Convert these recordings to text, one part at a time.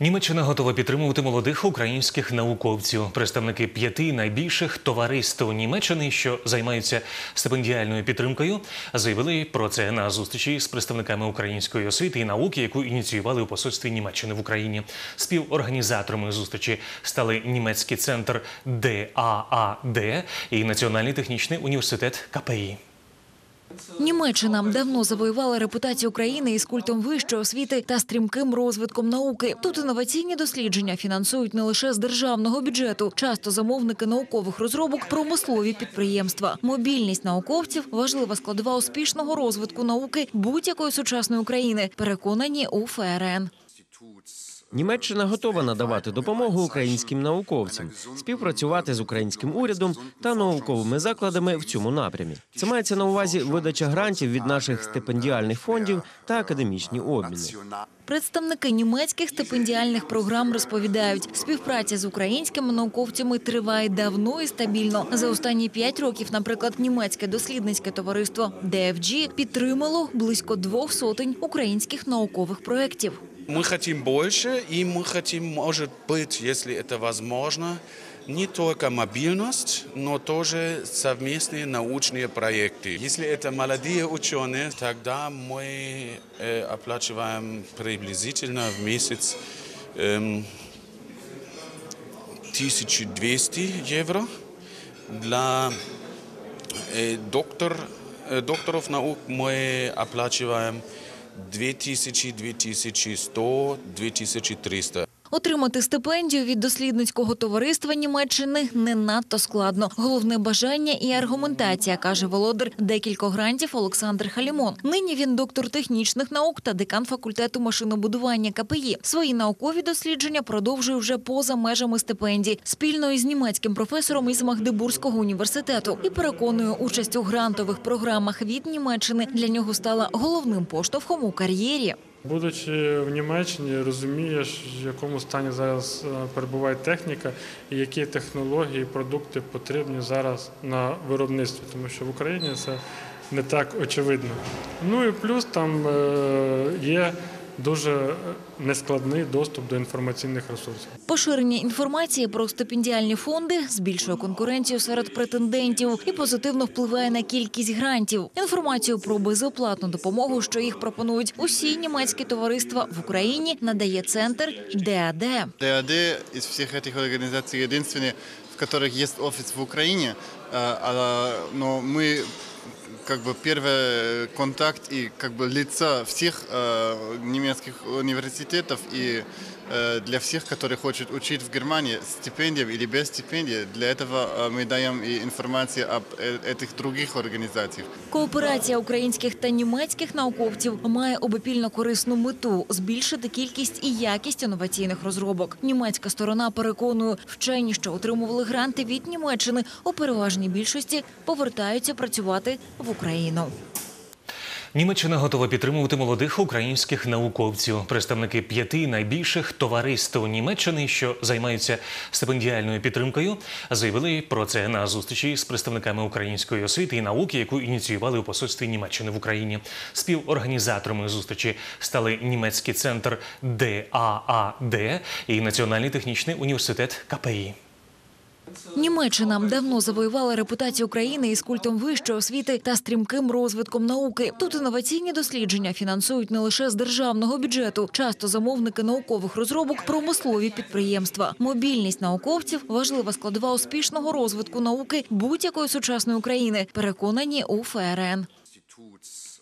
Німеччина готова підтримувати молодих українських науковців. Представники п'яти найбільших товариств Німеччини, що займаються стипендіальною підтримкою, заявили про це на зустрічі з представниками української освіти і науки, яку ініціювали у посольстві Німеччини в Україні. Співорганізаторами зустрічі стали німецький центр ДААД і Національний технічний університет КПІ. Німеччина давно завоювала репутацію країни із культом вищої освіти та стрімким розвитком науки. Тут інноваційні дослідження фінансують не лише з державного бюджету. Часто замовники наукових розробок промислові підприємства. Мобільність науковців важлива складова успішного розвитку науки будь-якої сучасної країни. Переконані у ФРН. Німеччина готова надавати допомогу українським науковцям, співпрацювати з українським урядом та науковими закладами в цьому напрямі. Це мається на увазі видача грантів від наших стипендіальних фондів та академічні обміни. Представники німецьких стипендіальних програм розповідають, співпраця з українськими науковцями триває давно і стабільно. За останні п'ять років, наприклад, німецьке дослідницьке товариство DFG підтримало близько двох сотень українських наукових проєктів. Мы хотим больше, и мы хотим, может быть, если это возможно, не только мобильность, но тоже совместные научные проекты. Если это молодые ученые, тогда мы э, оплачиваем приблизительно в месяц эм, 1200 евро. Для э, доктор, э, докторов наук мы оплачиваем 2000, 2100, 2300. Отримати стипендію від дослідницького товариства Німеччини не надто складно. Головне бажання і аргументація, каже володар декількох грантів Олександр Халімон. Нині він доктор технічних наук та декан факультету машинобудування КПІ. Свої наукові дослідження продовжує вже поза межами стипендій спільно із німецьким професором із Магдебурзького університету. І переконує, участь у грантових програмах від Німеччини для нього стала головним поштовхом у кар'єрі. Будучи в Німеччині, розумієш, в якому стані зараз е, перебуває техніка і які технології, продукти потрібні зараз на виробництві, тому що в Україні це не так очевидно. Ну і плюс там е, є дуже нескладний доступ до інформаційних ресурсів. Поширення інформації про стипендіальні фонди збільшує конкуренцію серед претендентів і позитивно впливає на кількість грантів. Інформацію про безоплатну допомогу, що їх пропонують усі німецькі товариства в Україні, надає центр ДАД. ДАД из всех этих организаций единственный, в которых есть офис в Украине, а, а, но мы как бы первый контакт и как бы лица всех э, немецких университетов и э, для всех, которые хотят учить в Германии стипендиям или без стипендии, для этого э, мы даем и информацию об э, этих других организациях. Кооперація українських та німецьких науковців має обопільно корисну мету збільшити кількість і якість інноваційних розробок. Німецька сторона переконує, вчені, що отримували гранти від Німеччини, у переважній більшості повертаються працювати в Україну. Німеччина готова підтримувати молодих українських науковців. Представники п'яти найбільших товариств Німеччини, що займаються стипендіальною підтримкою, заявили про це на зустрічі з представниками української освіти і науки, яку ініціювали у посольстві Німеччини в Україні. Співорганізаторами зустрічі стали німецький центр ДААД і Національний технічний університет КПІ. Німеччина давно завоювала репутацію країни із культом вищої освіти та стрімким розвитком науки. Тут інноваційні дослідження фінансують не лише з державного бюджету. Часто замовники наукових розробок промислові підприємства. Мобільність науковців важлива складова успішного розвитку науки будь-якої сучасної країни. Переконані у ФРН.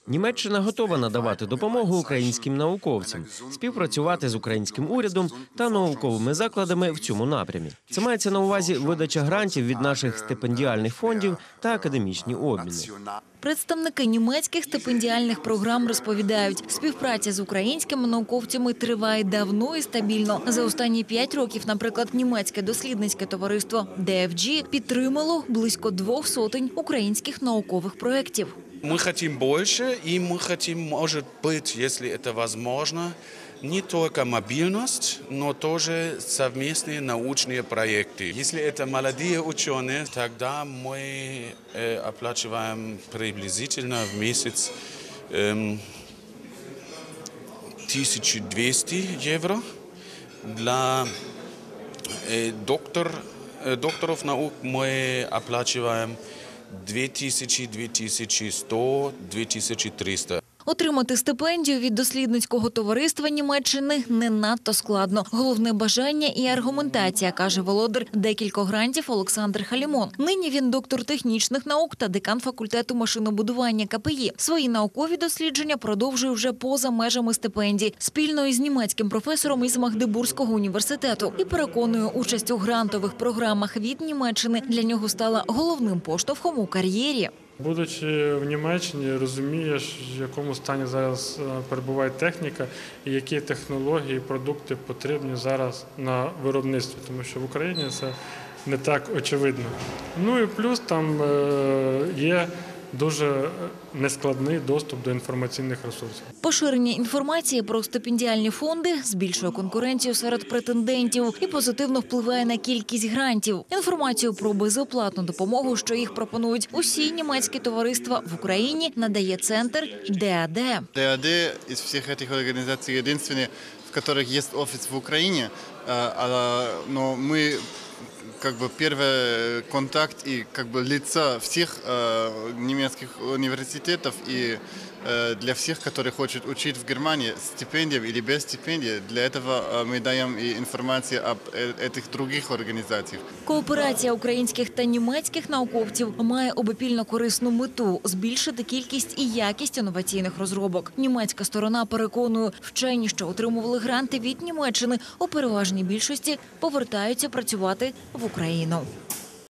Німеччина готова надавати допомогу українським науковцям, співпрацювати з українським урядом та науковими закладами в цьому напрямі. Це мається на увазі видача грантів від наших стипендіальних фондів та академічні обміни. Представники німецьких стипендіальних програм розповідають, співпраця з українськими науковцями триває давно і стабільно. За останні п'ять років, наприклад, німецьке дослідницьке товариство DFG підтримало близько двох сотень українських наукових проєктів. Мы хотим больше, и мы хотим, может быть, если это возможно, не только мобильность, но тоже совместные научные проекты. Если это молодые ученые, тогда мы э, оплачиваем приблизительно в месяц эм, 1200 евро. Для э, доктор, э, докторов наук мы оплачиваем 2000, 2100, 2300. Отримати стипендію від дослідницького товариства Німеччини не надто складно. Головне бажання і аргументація, каже володар декількох грантів Олександр Халімон. Нині він доктор технічних наук та декан факультету машинобудування КПІ. Свої наукові дослідження продовжує вже поза межами стипендій спільно із німецьким професором із Магдебурзького університету. І переконує, участь у грантових програмах від Німеччини для нього стала головним поштовхом у кар'єрі. Будучи в Німеччині, розумієш, в якому стані зараз е, перебуває техніка і які технології, продукти потрібні зараз на виробництві, тому що в Україні це не так очевидно. Ну і плюс там е, є дуже нескладний доступ до інформаційних ресурсів. Поширення інформації про стипендіальні фонди збільшує конкуренцію серед претендентів і позитивно впливає на кількість грантів. Інформацію про безоплатну допомогу, що їх пропонують усі німецькі товариства в Україні, надає центр ДАД. ДАД из всех этих организаций единственный, в которых есть офис в Украине, э, а, но мы как бы первый контакт и как бы лица всех э, немецких университетов и э, для всех, которые хотят учить в Германии стипендием или без стипендии, для этого э, мы даем и информацию об э, этих других организациях. Кооперація українських та німецьких науковців має обопільно корисну мету збільшити кількість і якість інноваційних розробок. Німецька сторона переконує, вчені, що отримували гранти від Німеччини, у переважній більшості повертаються працювати в Україну.